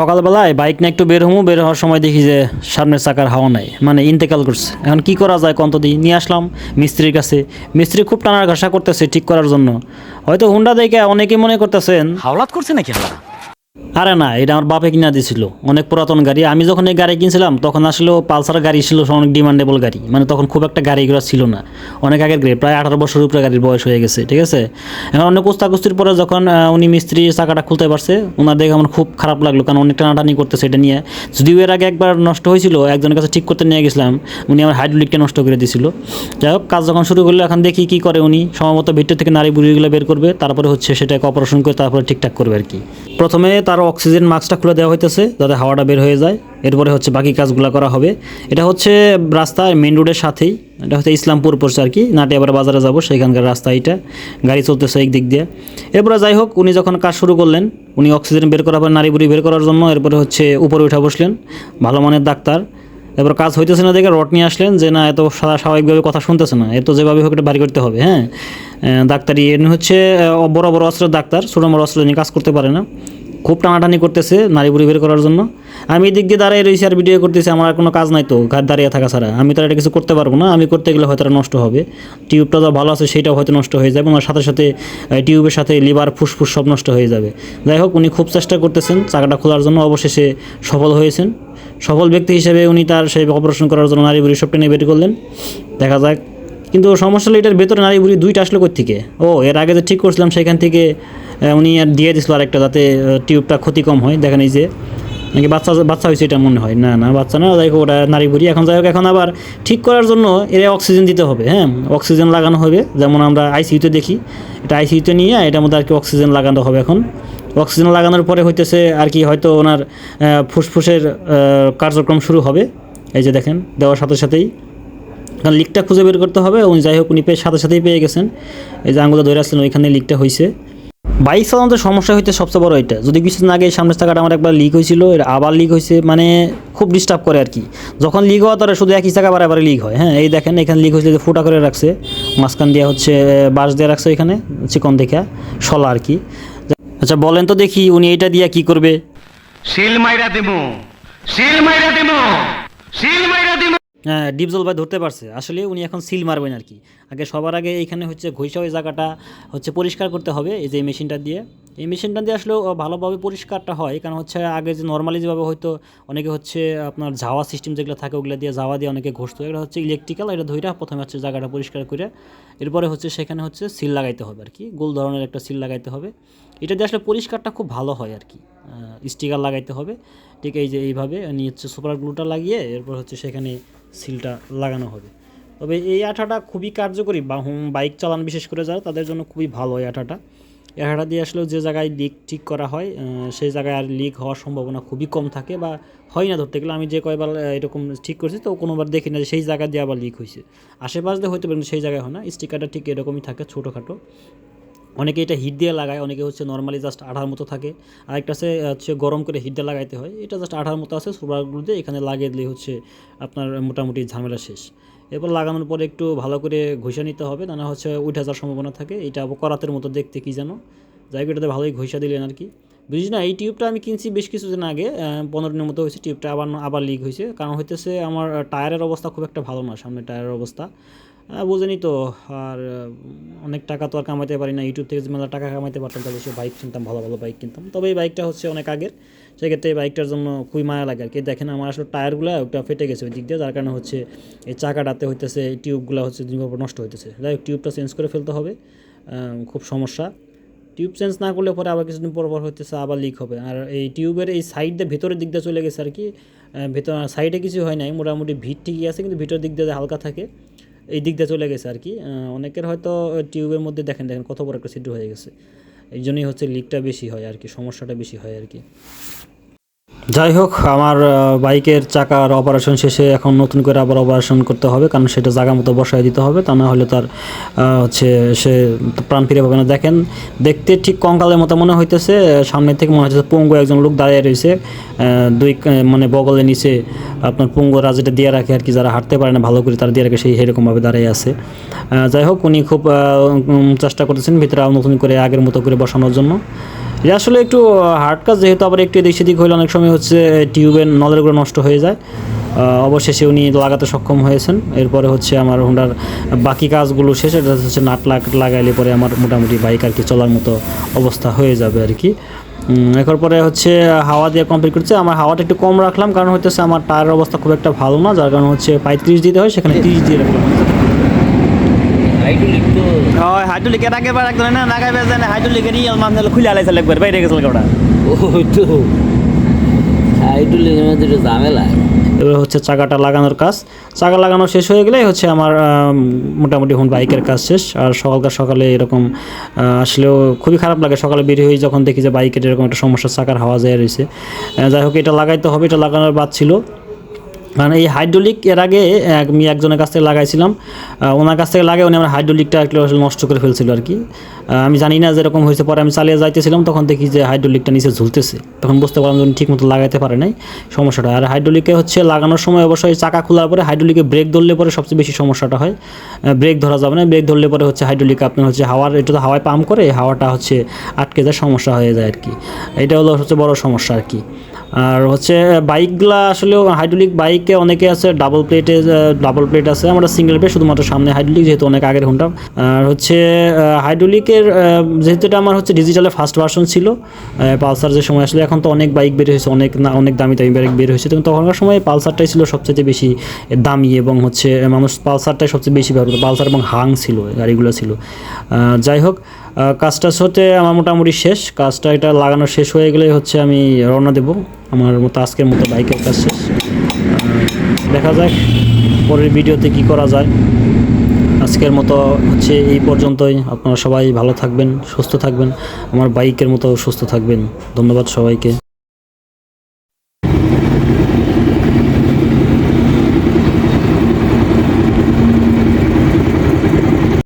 সকালবেলায় বাইক নিয়ে একটু বের হমু, বের হওয়ার সময় দেখি যে সামনের চাকার হাওয়া নাই। মানে ইন্তেকাল করছে। এখন কি করা যায় কন্ত দিই নিয়ে আসলাম মিস্ত্রির কাছে। মিস্ত্রি খুব টানার ঘাসা করতেছে ঠিক করার জন্য। হয়তো হুন্ডা দেখে অনেকেই মনে করতেছেন, হাওলাত করছে নাকি আরে না, এটা আমার বাপে কিনা দিয়েছিল অনেক পুরাতন গাড়ি। আমি যখন এই গাড়ি কিনছিলাম, তখন আসলে পালসার গাড়ি ছিল অনেক ডিমান্ডেবল গাড়ি। মানে তখন খুব একটা গাড়ি গাড়িগুলো ছিল না। অনেক আগের গাড়ি, প্রায় আঠারো বছর উপরে গাড়ির বয়স হয়ে গেছে, ঠিক আছে? এখন অনেক কুস্তাকুস্তির পরে যখন উনি মিস্ত্রি চাকাটা খুলতে পারছে ওনার দেখে আমার খুব খারাপ লাগল, কারণ অনেক টানাটানি করতেছে এটা নিয়ে। যদিও এর আগে একবার নষ্ট হয়েছিল, একজনের কাছে ঠিক করতে নিয়ে গেছিলাম, উনি আমার হাইড্রোলিকটা নষ্ট করে দিয়েছিল যাই হোক, কাজ যখন শুরু করল, এখন দেখি কি করে উনি। সম্ভবত ভিতর থেকে নারী বুড়িগুলো বের করবে, তারপরে হচ্ছে সেটাকে অপারেশন করে তারপরে ঠিকঠাক করবে আর কি। প্রথমে তার অক্সিজেন মাস্কটা খুলে দেওয়া হইতেছে যাতে হাওয়াটা বের হয়ে যায়। এরপরে হচ্ছে বাকি কাজগুলো করা হবে। এটা হচ্ছে রাস্তা মেন রোডের সাথেই। এটা হচ্ছে ইসলামপুর পড়ছে আর কি। নাটিয়াবার বাজারে যাব সেখানকার রাস্তা এটা গাড়ি চলতেছে এক দিক দিয়ে। এরপরে যাই হোক উনি যখন কাজ শুরু করলেন উনি অক্সিজেন বের করার পর নারী বুড়ি বের করার জন্য এরপরে হচ্ছে উপরে উঠে বসলেন। ভালো মানের ডাক্তার। এবার কাজ হইতেছে না দেখে রড নিয়ে আসলেন যে না এত স্বাভাবিকভাবে কথা শুনতেছে না। এত যেভাবে হোক এটা বাড়ি করতে হবে। হ্যাঁ? ডাক্তারি এমনি হচ্ছে আহ, বড় বড় অস্ত্রের ডাক্তার। ছোটো বড় অস্ত্র নিয়ে কাজ করতে পারে না। খুব টানাটানি করতেছে নারী বুড়ি বের করার জন্য। আমি এদিক দিয়ে দাঁড়িয়ে রয়েছি আর ভিডিও করতেছি, আমার আর কোনো কাজ নাই তো ঘাট দাঁড়িয়ে থাকা ছাড়া। আমি তো এটা কিছু করতে পারব না, আমি করতে গেলে হয়তো নষ্ট হবে। টিউবটা যা ভালো আছে সেটাও হয়তো নষ্ট হয়ে যাবে ওর সাথে সাথে টিউবের সাথে লিভার, ফুসফুস সব নষ্ট হয়ে যাবে। যাই হোক, উনি খুব চেষ্টা করতেছেন চাকাটা খোলার জন্য, অবশেষে সফল হয়েছেন। সফল ব্যক্তি হিসেবে উনি তার সেই অপারেশন করার জন্য নারী বুড়ি সব টেনে বের করলেন। দেখা যাক। কিন্তু সমস্যা হলো এটার ভেতরে নারী বুড়ি দুইটা আসলো কোথা থেকে ও, এর আগে যে ঠিক করছিলাম, সেখান থেকে উনি আর দিয়ে দিছিল আরেকটা যাতে টিউবটা ক্ষতি কম হয়। দেখেন এই যে, নাকি বাচ্চা বাচ্চা হয়েছে এটা মনে হয়। না না, বাচ্চা না, যাই হোক, ওটা নারী বুড়ি। এখন যাই হোক, এখন আবার ঠিক করার জন্য এর অক্সিজেন দিতে হবে হ্যাঁ? অক্সিজেন লাগানো হবে। যেমন আমরা আইসিইউতে দেখি। এটা আইসিইউতে নিয়ে এটার মধ্যে আর কি অক্সিজেন লাগানো হবে এখন। অক্সিজেন লাগানোর পরে হইতেছে আর কি হয়তো ওনার ফুসফুসের কার্যক্রম শুরু হবে। এই যে দেখেন, দেওয়ার সাথে সাথেই। কারণ লিকটা খুঁজে বের করতে হবে। উনি যাই হোক, উনি পেয়ে সাথে সাথেই পেয়ে গেছেন। এই যে আঙুলে ধরে আসলেন, ওইখানে লিকটা হয়েছে বাইক সাধারণত সমস্যা হইতে সবচেয়ে বড় এটা। যদি কিছুদিন আগে সামনের চাকাটা আমার একবার লিক হয়েছিল আবার লিক হয়েছে মানে খুব ডিস্টার্ব করে আর কি যখন লিক হওয়া তারা শুধু একই চাকা বারে লিক হয় হ্যাঁ? এই দেখেন, এখানে লিক হয়েছে ফুটা করে রাখছে, মাঝখান দিয়ে হচ্ছে বাঁশ দিয়ে রাখছে এখানে, চিকন দেখা, শলা আর কি আচ্ছা বলেন তো দেখি উনি এটা দিয়ে কি করবে? শিল মাইরা দিমু, শিল মাইরা দিমু, শিল মাইরা দিমু। হ্যাঁ ডিপজল ভাই ধরতে পারছে। আসলে উনি এখন সিল মারবেন আর কি। আগে সবার আগে এইখানে হচ্ছে ঘষা ওই জায়গাটা হচ্ছে পরিষ্কার করতে হবে, এই যে মেশিনটা দিয়ে। এই মেশিনটা দিয়ে আসলেও ভালোভাবে পরিষ্কারটা হয়, কারণ হচ্ছে আগে যে নর্মালি যেভাবে হয়তো অনেকে হচ্ছে আপনার ঝাওয়া সিস্টেম যেগুলো থাকে ওগুলো দিয়ে জাওয়া দিয়ে অনেকে ঘষতো, এটা হচ্ছে ইলেকট্রিক্যাল এটা ধইরা প্রথমে হচ্ছে জায়গাটা পরিষ্কার করে এরপরে হচ্ছে সেখানে হচ্ছে সিল লাগাইতে হবে আর কি, গোল ধরনের একটা সিল লাগাইতে হবে। এটা দিয়ে আসলে পরিষ্কারটা খুব ভালো হয় আর কি। স্টিকার লাগাইতে হবে, ঠিক এই যে এইভাবে নিয়ে হচ্ছে সুপার গ্লুটা লাগিয়ে এরপর হচ্ছে সেখানে সিলটা লাগানো হবে। তবে এই আঠাটা খুবই কার্যকরী, বা বাইক চালান বিশেষ করে যারা, তাদের জন্য খুবই ভালো এই আঠাটা। এই আঠাটা দিয়ে আসলেও যে জায়গায় লিক ঠিক করা হয় সেই জায়গায় আর লিক হওয়ার সম্ভাবনা খুবই কম থাকে, বা হয় না ধরতে গেলে। আমি যে কয়বার এরকম ঠিক করছি, তো কোনোবার দেখি না যে সেই জায়গা দিয়ে আবার লিক হয়েছে আশেপাশ হয়তো সেই জায়গায় হয় না। স্টিকারটা ঠিক এরকমই থাকে ছোটোখাটো। অনেকে এটা হিট দিয়ে লাগায়, অনেকে হচ্ছে নর্মালি জাস্ট আঠার মতো থাকে। আরেকটা আছে হচ্ছে গরম করে হিট দিয়ে লাগাইতে হয়। এটা জাস্ট আঠার মতো আছে সুপারগুলো দিয়ে এখানে লাগিয়ে দিলে হচ্ছে আপনার মোটামুটি ঝামেলা শেষ। এরপর লাগানোর পরে একটু ভালো করে ঘষা নিতে হবে, না হচ্ছে উঠে যাওয়ার সম্ভাবনা থাকে। এটা করাতের মতো দেখতে কি জানো যাই এটাতে ভালোই ঘষা দিলেন আর কি। বুঝিস না, এই টিউবটা আমি কিনছি বেশ কিছুদিন আগে পনেরো দিনের মতো হয়েছে টিউবটা আবার আবার লিক হয়েছে। কারণ হইতেছে আমার টায়ারের অবস্থা খুব একটা ভালো না, সামনে টায়ারের অবস্থা। বোঝেনি তো, আর অনেক টাকা তো আর কামাইতে পারি না। ইউটিউব থেকে মেলা টাকা কামাইতে পারতাম তাহলে সে বাইক কিনতাম, ভালো ভালো বাইক কিনতাম। তবে এই বাইকটা হচ্ছে অনেক আগের। সেক্ষেত্রে এই বাইকটার জন্য খুবই মায়া লাগে আর কি। দেখেন আমার আসলে টায়ারগুলো ওটা ফেটে গেছে ওই দিক দিয়ে, যার কারণে হচ্ছে এই চাকাটাতে হইতেছে টিউবগুলো হচ্ছে পর নষ্ট হইতেছে। যাই হোক টিউবটা চেঞ্জ করে ফেলতে হবে। খুব সমস্যা। টিউব চেঞ্জ না করলে পরে আবার কিছুদিন পর পর হইতেছে আবার লিক হবে। আর এই টিউবের এই সাইড দিয়ে ভেতরের দিক দিয়ে চলে গেছে আর কি। ভেতর সাইডে কিছু হয় নাই। মোটামুটি ভিড় ঠিকই আছে, কিন্তু ভিতরের দিক দিয়ে হালকা থাকে এই দিক দিয়ে চলে গেছে আর কি। অনেকের হয়তো টিউবের মধ্যে দেখেন দেখেন কত বড় একটা ছিদ্র হয়ে গেছে। এই জন্যই হচ্ছে লিকটা বেশি হয় আর কি, সমস্যাটা বেশি হয় আর কি। যাই হোক, আমার বাইকের চাকার অপারেশন শেষে এখন নতুন করে আবার অপারেশন করতে হবে, কারণ সেটা জায়গা মতো বসায় দিতে হবে, তা না হলে তার হচ্ছে সে প্রাণ ফিরে পাবে না। দেখেন, দেখতে ঠিক কঙ্কালের মতো মনে হইতেছে, সামনে থেকে মনে হচ্ছে পঙ্গু একজন লোক দাঁড়িয়ে রয়েছে দুই মানে বগলের নিচে আপনার পঙ্গু রাজেটা দিয়ে রাখে আর কি, যারা হাঁটতে পারে না, ভালো করে তারা দিয়ে রাখে, সেই সেরকমভাবে দাঁড়িয়ে আছে। যাই হোক, উনি খুব চেষ্টা করতেছেন ভিতরে নতুন করে আগের মতো করে বসানোর জন্য। এটা আসলে একটু হার্ড কাজ, যেহেতু আবার একটু এদিক সেদিক হলে অনেক সময় হচ্ছে টিউবের নলেরগুলো নষ্ট হয়ে যায়। অবশেষে উনি লাগাতে সক্ষম হয়েছেন। এরপরে হচ্ছে আমার হোন্ডার বাকি কাজগুলো শেষ, এটা হচ্ছে নাট লাগ, লাগাইলে পরে আমার মোটামুটি বাইক আর কি চলার মতো অবস্থা হয়ে যাবে আর কি। এরপর পরে হচ্ছে হাওয়া দিয়ে কমপ্লিট করছে। আমার হাওয়াটা একটু কম রাখলাম, কারণ হচ্ছে আমার টায়ারের অবস্থা খুব একটা ভালো না, যার কারণে হচ্ছে পঁয়ত্রিশ দিতে হয়, সেখানে তিরিশ দিয়ে রাখলাম। হাইড্রোলিকের আগে বার একদম না নাগাই বেজে না হাইড্রোলিকের ইয়েল মাছ খুলে আলাইছে একবার বাইরে গেছিল ওটা ওই তো। হাইড্রোলিকের মধ্যে ঝামেলা। এবার হচ্ছে চাকাটা লাগানোর কাজ। চাকা লাগানো শেষ হয়ে গেলেই হচ্ছে আমার মোটামুটি এখন বাইকের কাজ শেষ। আর সকালকার সকালে এরকম আসলেও খুবই খারাপ লাগে। সকালে বেরিয়ে হয়ে যখন দেখি যে বাইকের এরকম একটা সমস্যা চাকার হাওয়া যায় রয়েছে যাই হোক এটা লাগাইতে হবে। এটা লাগানোর বাদ ছিল। কারণ এই হাইড্রোলিক এর আগে আমি একজনের কাছ থেকে লাগাইছিলাম ওনার কাছ থেকে লাগাই উনি আমার হাইড্রোলিকটা একটু নষ্ট করে ফেলছিল আর কি। আমি জানি না যেরকম হয়েছে, পরে আমি চালিয়ে যাইতেছিলাম, তখন দেখি যে হাইড্রোলিকটা নিচে ঝুলতেছে। তখন বুঝতে পারলাম যে উনি ঠিক মতো লাগাইতে পারে নাই, সমস্যাটা। আর হাইড্রোলিকে হচ্ছে লাগানোর সময় অবশ্যই চাকা খোলার পরে হাইড্রোলিকে ব্রেক ধরলে পরে সবচেয়ে বেশি সমস্যাটা হয়। ব্রেক ধরা যাবে না, ব্রেক ধরলে পরে হচ্ছে হাইড্রোলিক আপনার হচ্ছে হাওয়ার, এটা তো হাওয়ায় পাম্প করে, হাওয়াটা হচ্ছে আটকে যায়, সমস্যা হয়ে যায় আর কি। এটা হলো হচ্ছে বড় সমস্যা আর কি। আর হচ্ছে বাইকগুলা আসলে হাইড্রোলিক বাইকে অনেকে আছে ডাবল প্লেটে ডাবল প্লেট আছে। আমরা সিঙ্গেল প্লেট শুধুমাত্র সামনে হাইড্রোলিক যেহেতু অনেক আগের হোন্ডা। আর হচ্ছে হাইড্রোলিকের যেহেতু এটা আমার হচ্ছে ডিজিটালে ফার্স্ট ভার্সন ছিল পালসার যে সময় আসলে এখন তো অনেক বাইক বের হয়েছে, অনেক না, অনেক দামি দামি বাইক বের হয়েছে। কিন্তু তখনকার সময় পালসারটাই ছিল সবচেয়ে বেশি দামি এবং হচ্ছে মানুষ পালসারটাই সবচেয়ে বেশি ব্যবহার পালসার এবং হাং ছিল, গাড়িগুলো ছিল। যাই হোক কাজটা হতে আমার মোটামুটি শেষ। কাজটা এটা লাগানো শেষ হয়ে গেলে হচ্ছে আমি রওনা দেব। আমার মতো আজকের মতো বাইকের কাজ শেষ। দেখা যাক পরের ভিডিওতে কি করা যায়। আজকের মতো হচ্ছে এই পর্যন্তই। আপনারা সবাই ভালো থাকবেন, সুস্থ থাকবেন। আমার বাইকের মতো সুস্থ থাকবেন। ধন্যবাদ সবাইকে।